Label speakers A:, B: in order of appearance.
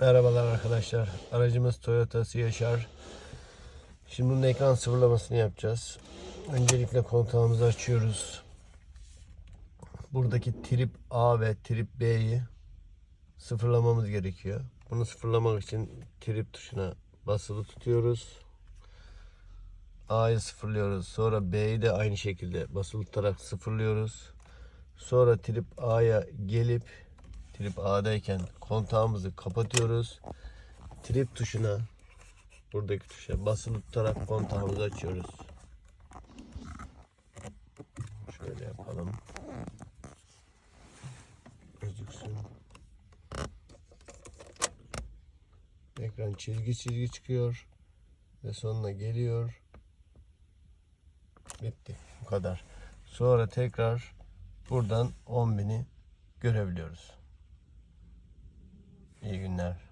A: Merhabalar arkadaşlar. Aracımız Toyota Yaşar. Şimdi bunun ekran sıfırlamasını yapacağız. Öncelikle kontağımızı açıyoruz. Buradaki trip A ve trip B'yi sıfırlamamız gerekiyor. Bunu sıfırlamak için trip tuşuna basılı tutuyoruz. A'yı sıfırlıyoruz. Sonra B'yi de aynı şekilde basılı tutarak sıfırlıyoruz. Sonra trip A'ya gelip trip A'dayken kontağımızı kapatıyoruz. Trip tuşuna buradaki tuşa basılı tutarak kontağımızı açıyoruz. Şöyle yapalım. Gözüksün. Ekran çizgi çizgi çıkıyor ve sonuna geliyor. Bitti. Bu kadar. Sonra tekrar buradan 10.000'i görebiliyoruz. günler.